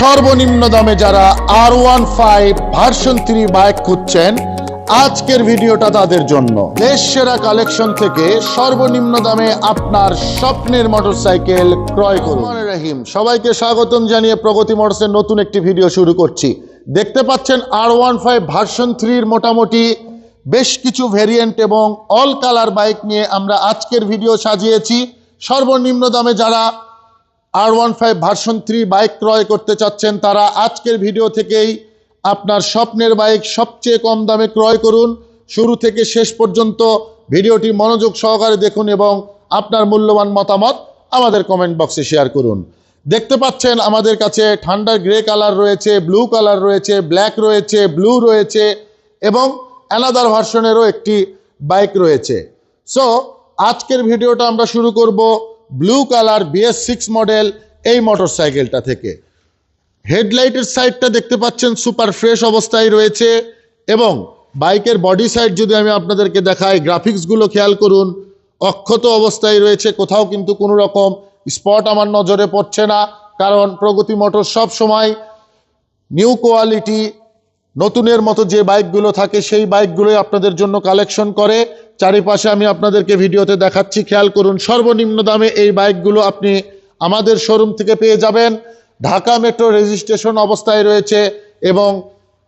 সর্বনিম্ন দামে যারা R one five version three bike খুঁজছেন, আজকের ভিডিওটা তাদের জন্য। দেশ সেরা কালেকশন থেকে সর্বনিম্ন দামে আপনার স্বপ্নের মোটরসাইকেল ক্রয় করুন। রহিম, সবাইকে স্বাগতম জানিয়ে প্রগতি মোটরসের নতুন একটি ভিডিও শুরু করছি। দেখতে পাচ্ছেন আর ওয়ান ফাইভ ভার্সন থ্রির মোটামুটি বেশ কিছু ভেরিয়েন্ট এবং অল কালার বাইক নিয়ে আমরা আজকের ভিডিও সাজিয়েছি। সর্বনিম্ন দামে যারা R one five version three bike ক্রয় করতে চাচ্ছেন তারা, আজকের ভিডিও থেকেই আপনার স্বপ্নের বাইক সবচেয়ে কম দামে ক্রয় করুন। শুরু থেকে শেষ পর্যন্ত ভিডিওটি মনোযোগ সহকারে দেখুন এবং আপনার মূল্যবান মতামত আমাদের কমেন্ট বক্সে শেয়ার করুন। দেখতে পাচ্ছেন আমাদের কাছে ঠান্ডার গ্রে কালার রয়েছে ব্লু কালার রয়েছে ব্ল্যাক রয়েছে ব্লু রয়েছে এবং অ্যানাদার ভার্সনেরও একটি বাইক রয়েছে। সো আজকের ভিডিওটা আমরা শুরু করব blue colour BS six model এই মোটরসাইকেলটা থেকে। হেডলাইটের সাইডটা দেখতে পাচ্ছেন সুপার ফ্রেশ অবস্থায় রয়েছে এবং বাইকের বডি সাইড যদি আমি আপনাদেরকে দেখাই গ্রাফিক্সগুলো খেয়াল করুন, অক্ষত অবস্থায় রয়েছে, কোথাও কিন্তু কোনো রকম স্পট আমার নজরে পড়ছে না, কারণ প্রগতি মোটর সব সময় নিউ কোয়ালিটি নতুনের মতো যে বাইকগুলো থাকে, সেই বাইকগুলোই আপনাদের জন্য কালেকশন করে। চারিপাশে আমি আপনাদেরকে ভিডিওতে দেখাচ্ছি। খেয়াল করুন, সর্বনিম্ন দামে এই বাইকগুলো আপনি আমাদের শোরুম থেকে পেয়ে যাবেন। ঢাকা মেট্রো রেজিস্ট্রেশন অবস্থায় রয়েছে এবং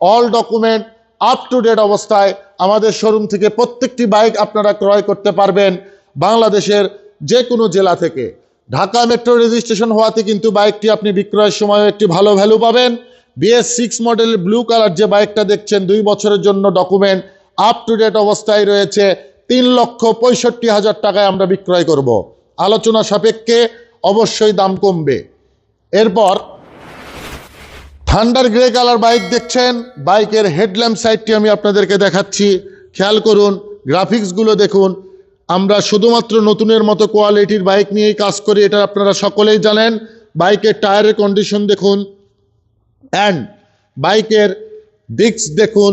all document up to date অবস্থায় আমাদের শোরুম থেকে প্রত্যেকটি বাইক আপনারা ক্রয় করতে পারবেন বাংলাদেশের যে কোনো জেলা থেকে। ঢাকা মেট্রো রেজিস্ট্রেশন হওয়াতে কিন্তু বাইকটি আপনি বিক্রয়ের সময় একটি ভালো ভ্যালু পাবেন। বিএস সিক্স মডেলের ব্লু কালার যে বাইকটা দেখছেন, দুই বছরের জন্য ডকুমেন্ট আপ টু ডেট অবস্থায় রয়েছে। তিন লক্ষ পঁয়ষট্টি হাজার টাকায় আমরা বিক্রয় করব। আলোচনা সাপেক্ষে অবশ্যই দাম কমবে। এরপর থান্ডার গ্রে কালার বাইক দেখছেন। বাইকের হেডল্যাম্প সাইডটি আমি আপনাদেরকে দেখাচ্ছি। খেয়াল করুন গ্রাফিক্সগুলো দেখুন। আমরা শুধুমাত্র নতুনের মতো কোয়ালিটির বাইক নিয়েই কাজ করি, এটা আপনারা সকলেই জানেন। বাইকের টায়ারের কন্ডিশন দেখুন। অ্যান্ড বাইকের ডিস্ক দেখুন।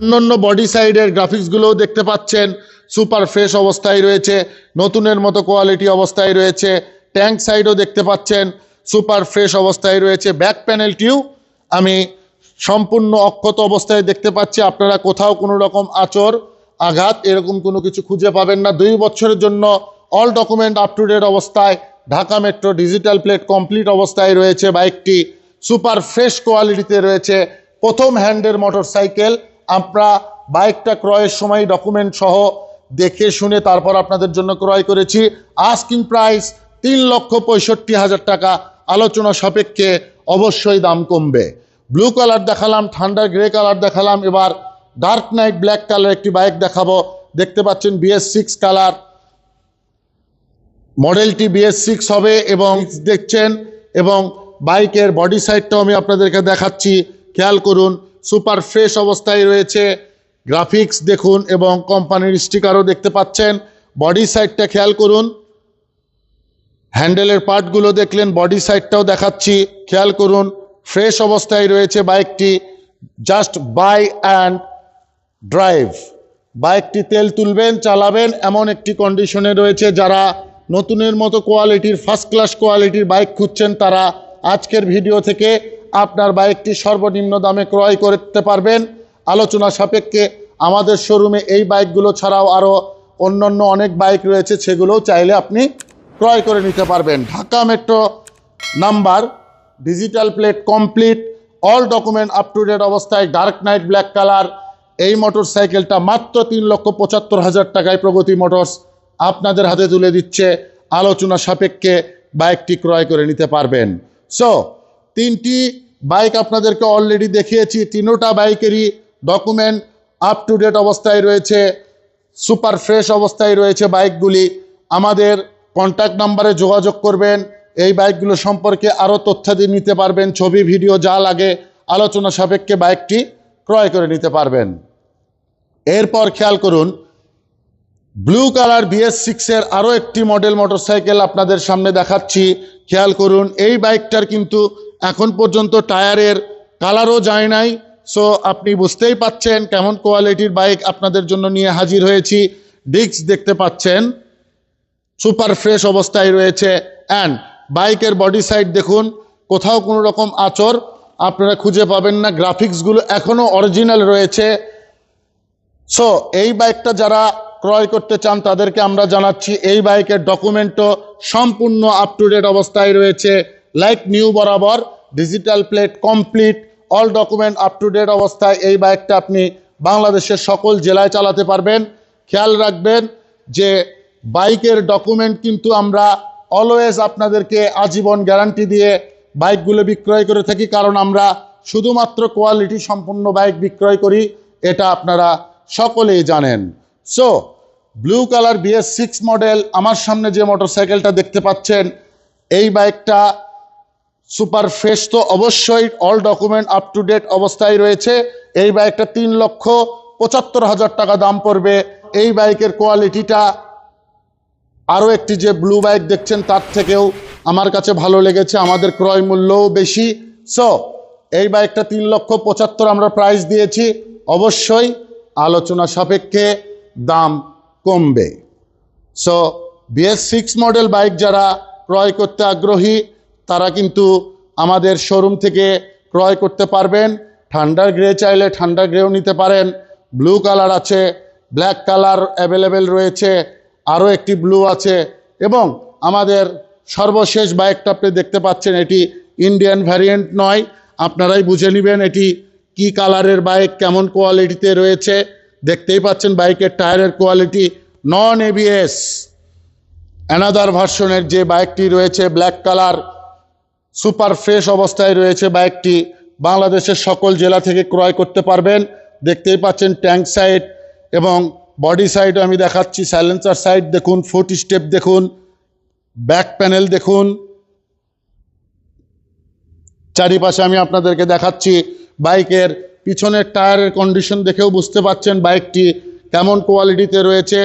অন্যান্য বডি সাইডের গ্রাফিক্সগুলোও দেখতে পাচ্ছেন। সুপার ফ্রেশ অবস্থায় রয়েছে, নতুনের মতো কোয়ালিটি অবস্থায় রয়েছে, ট্যাঙ্ক সাইডও দেখতে পাচ্ছেন, সুপার ফ্রেশ অবস্থায় রয়েছে, ব্যাক প্যানেলটিও আমি সম্পূর্ণ অক্ষত অবস্থায় দেখতে পাচ্ছি, আপনারা কোথাও কোনো রকম আচর আঘাত, এরকম কোনো কিছু খুঁজে পাবেন না, দুই বছরের জন্য all document up to date অবস্থায়, Dhaka metro digital plate complete অবস্থায় রয়েছে বাইকটি, সুপার ফ্রেশ কোয়ালিটিতে রয়েছে, প্রথম হ্যান্ডের মোটরসাইকেল আমরা বাইকটা ক্রয়ের সময় ডকুমেন্ট সহ দেখে শুনে তারপর আপনাদের জন্য ক্রয় করেছি। আস্কিং প্রাইস তিন লক্ষ পঁয়ষট্টি হাজার টাকা। আলোচনা সাপেক্ষে অবশ্যই দাম কমবে। ব্লু কালার দেখালাম, ঠান্ডার গ্রে কালার দেখালাম। এবার ডার্ক নাইট ব্ল্যাক কালার একটি বাইক দেখাবো। দেখতে পাচ্ছেন বিএস সিক্স কালার মডেলটি বিএস সিক্স হবে এবং দেখছেন এবং বাইকের বডি সাইডটাও আমি আপনাদেরকে দেখাচ্ছি। খেয়াল করুন সুপার ফ্রেশ অবস্থায় রয়েছে। গ্রাফিক্স দেখুন এবং কোম্পানির স্টিকারও দেখতে পাচ্ছেন। বডি সাইডটা খেয়াল করুন। হ্যান্ডেলের পার্টগুলো দেখলেন, বডি সাইডটাও দেখাচ্ছি। খেয়াল করুন, ফ্রেশ অবস্থায় রয়েছে বাইকটি। Just buy and drive. বাইকটি তেল তুলবেন, চালাবেন, এমন একটি কন্ডিশনে রয়েছে। যারা নতুনের মতো কোয়ালিটির, ফার্স্ট ক্লাস কোয়ালিটির বাইক খুঁজছেন, তারা আজকের ভিডিও থেকে আপনার বাইকটি সর্বনিম্ন দামে ক্রয় করতে পারবেন। আলোচনা সাপেক্ষে আমাদের শোরুমে এই বাইকগুলো ছাড়াও আরও অন্যান্য অনেক বাইক রয়েছে, সেগুলোও চাইলে আপনি ক্রয় করে নিতে পারবেন। Dhaka metro number digital plate complete all document up to date অবস্থায় ডার্ক নাইট ব্ল্যাক কালার এই মোটর সাইকেলটা মাত্র তিন লক্ষ পঁচাত্তর হাজার টাকায় প্রগতি মোটরস আপনাদের হাতে তুলে দিচ্ছে। আলোচনা সাপেক্ষে বাইকটি ক্রয় করে নিতে পারবেন। সো তিনটি বাইক আপনাদেরকে অলরেডি দেখিয়েছি, তিনোটা বাইকেরই ডকুমেন্ট আপ টু ডেট অবস্থায় রয়েছে সুপার ফ্রেশ অবস্থায় রয়েছে বাইকগুলি আমাদের কন্ট্যাক্ট নাম্বারে যোগাযোগ করবেন, এই বাইকগুলো সম্পর্কে আরও তথ্যাদি নিতে পারবেন, ছবি ভিডিও যা লাগে, আলোচনা সাপেক্ষে বাইকটি ক্রয় করে নিতে পারবেন। এরপর খেয়াল করুন ব্লু কালার বিএস সিক্সের আরও একটি মডেল মোটরসাইকেল আপনাদের সামনে দেখাচ্ছি। খেয়াল করুন, এই বাইকটার কিন্তু এখন পর্যন্ত টায়ারের কালারও যায় নাই। সো আপনি বুঝতেই পাচ্ছেন কেমন কোয়ালিটির বাইক আপনাদের জন্য নিয়ে হাজির হয়েছি। ডিস্ক দেখতে পাচ্ছেন সুপার ফ্রেশ অবস্থায় রয়েছে। অ্যান্ড বাইকের বডি সাইড দেখুন, কোথাও কোনো রকম আচর আপনারা খুঁজে পাবেন না। গ্রাফিক্সগুলো এখনও অরিজিনাল রয়েছে। সো এই বাইকটা যারা ক্রয় করতে চান, তাদেরকে আমরা জানাচ্ছি, এই বাইকের ডকুমেন্টও সম্পূর্ণ আপ টু ডেট অবস্থায় রয়েছে। লাইক নিউ বরাবর digital plate complete all document up to date অবস্থায় এই বাইকটা আপনি বাংলাদেশের সকল জেলায় চালাতে পারবেন। খেয়াল রাখবেন যে বাইকের ডকুমেন্ট কিন্তু আমরা অলওয়েজ আপনাদেরকে আজীবন গ্যারান্টি দিয়ে বাইকগুলো বিক্রয় করে থাকি, কারণ আমরা শুধুমাত্র কোয়ালিটি সম্পন্ন বাইক বিক্রয় করি, এটা আপনারা সকলেই জানেন। So blue colour BS six model আমার সামনে যে মোটরসাইকেলটা দেখতে পাচ্ছেন, এই বাইকটা সুপার ফ্রেশ তো অবশ্যই all document up to date অবস্থায় রয়েছে। এই বাইকটা তিন লক্ষ পঁচাত্তর হাজার টাকা দাম পড়বে। এই বাইকের কোয়ালিটিটা আরও একটি যে ব্লু বাইক দেখছেন, তার থেকেও আমার কাছে ভালো লেগেছে, আমাদের ক্রয় মূল্যও বেশি। সো এই বাইকটা তিন লক্ষ পঁচাত্তর আমরা প্রাইস দিয়েছি। অবশ্যই আলোচনা সাপেক্ষে দাম কমবে। So BS six model bike যারা ক্রয় করতে আগ্রহী তারা কিন্তু আমাদের শোরুম থেকে ক্রয় করতে পারবেন। ঠান্ডার গ্রে চাইলে ঠান্ডা গ্রেও নিতে পারেন। ব্লু কালার আছে ব্ল্যাক কালার অ্যাভেলেবেল রয়েছে, আরও একটি ব্লু আছে এবং আমাদের সর্বশেষ বাইকটা আপনি দেখতে পাচ্ছেন, এটি ইন্ডিয়ান ভ্যারিয়েন্ট নয়। আপনারাই বুঝে নেবেন এটি কি কালারের বাইক কেমন কোয়ালিটিতে রয়েছে। দেখতেই পাচ্ছেন বাইকের টায়ারের কোয়ালিটি নন এবিএস অ্যানাদার ভার্সনের যে বাইকটি রয়েছে ব্ল্যাক কালার সুপার ফ্রেশ অবস্থায় রয়েছে বাইকটি বাংলাদেশের সকল জেলা থেকে ক্রয় করতে পারবেন। দেখতেই পাচ্ছেন ট্যাঙ্ক সাইড এবং বডি সাইড আমি দেখাচ্ছি। সাইলেন্সার সাইড দেখুন ফুট স্টেপ দেখুন, ব্যাক প্যানেল দেখুন। চারিপাশে আমি আপনাদেরকে দেখাচ্ছি বাইকের পিছনের টায়ারের কন্ডিশন দেখেও বুঝতে পাচ্ছেন বাইকটি কেমন কোয়ালিটিতে রয়েছে।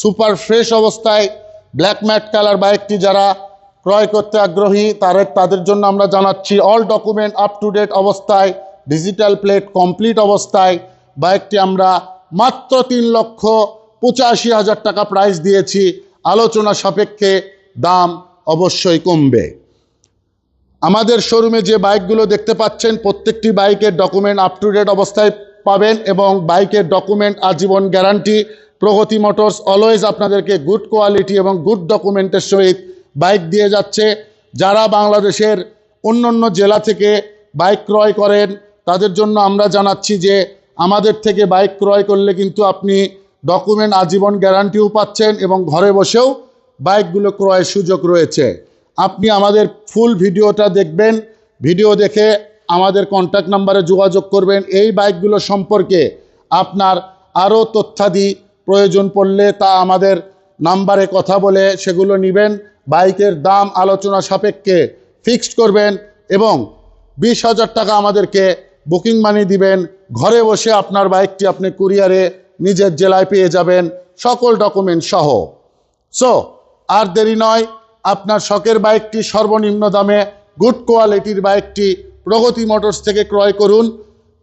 সুপার ফ্রেশ অবস্থায় ব্ল্যাক ম্যাট কালার বাইকটি যারা ক্রয় করতে আগ্রহী, তাদের তাদের জন্য আমরা জানাচ্ছি all document up to date digital digital plate complete অবস্থায় বাইকটি আমরা মাত্র তিন লক্ষ পঁচাশি হাজার টাকা প্রাইস দিয়েছি। আলোচনা সাপেক্ষে দাম অবশ্যই কমবে। আমাদের শোরুমে যে বাইকগুলো দেখতে পাচ্ছেন, প্রত্যেকটি বাইকের ডকুমেন্ট আপ টু ডেট অবস্থায় পাবেন এবং বাইকের ডকুমেন্ট আজীবন গ্যারান্টি প্রগতি মোটরস অলওয়েজ আপনাদেরকে গুড কোয়ালিটি এবং গুড ডকুমেন্টের সহিত বাইক দিয়ে যাচ্ছে। যারা বাংলাদেশের অন্য অন্য জেলা থেকে বাইক ক্রয় করেন, তাদের জন্য আমরা জানাচ্ছি যে আমাদের থেকে বাইক ক্রয় করলে কিন্তু আপনি ডকুমেন্ট আজীবন গ্যারান্টিও পাচ্ছেন এবং ঘরে বসেও বাইকগুলো ক্রয়ের সুযোগ রয়েছে। আপনি আমাদের ফুল ভিডিওটা দেখবেন। ভিডিও দেখে আমাদের কন্ট্যাক্ট নাম্বারে যোগাযোগ করবেন। এই বাইকগুলো সম্পর্কে আপনার আরও তথ্যাদি প্রয়োজন পড়লে তা আমাদের নাম্বারে কথা বলে সেগুলো নেবেন। বাইকের দাম আলোচনা সাপেক্ষে ফিক্সড করবেন এবং বিশ হাজার টাকা আমাদেরকে বুকিং মানি দিবেন। ঘরে বসে আপনার বাইকটি আপনি কুরিয়ারে নিজের জেলায় পেয়ে যাবেন, সকল ডকুমেন্ট সহ। সো আর দেরি নয়, আপনার শখের বাইকটি সর্বনিম্ন দামে গুড কোয়ালিটির বাইকটি প্রগতি মোটরস থেকে ক্রয় করুন।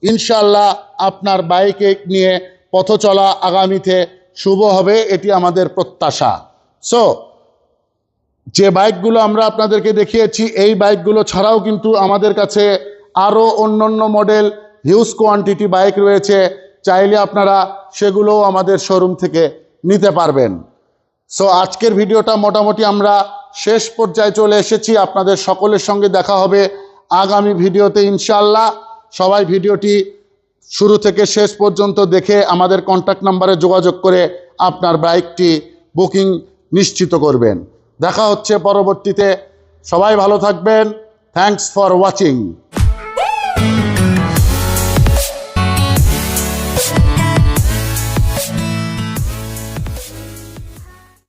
ইনশাল্লাহ আপনার বাইকে নিয়ে পথ চলা আগামীতে শুভ হবে, এটি আমাদের প্রত্যাশা। সো যে বাইকগুলো আমরা আপনাদেরকে দেখিয়েছি, এই বাইকগুলো ছাড়াও কিন্তু আমাদের কাছে আরও অন্য অন্য মডেল হিউজ কোয়ান্টিটি বাইক রয়েছে। চাইলে আপনারা সেগুলোও আমাদের শোরুম থেকে নিতে পারবেন। সো আজকের ভিডিওটা মোটামুটি আমরা শেষ পর্যায়ে চলে এসেছি। আপনাদের সকলের সঙ্গে দেখা হবে আগামী ভিডিওতে ইনশাল্লাহ সবাই ভিডিওটি শুরু থেকে শেষ পর্যন্ত দেখে আমাদের কন্ট্যাক্ট নাম্বারে যোগাযোগ করে আপনার বাইকটি বুকিং নিশ্চিত করবেন। দেখা হচ্ছে পরবর্তীতে। সবাই ভালো থাকবেন। Thanks for watching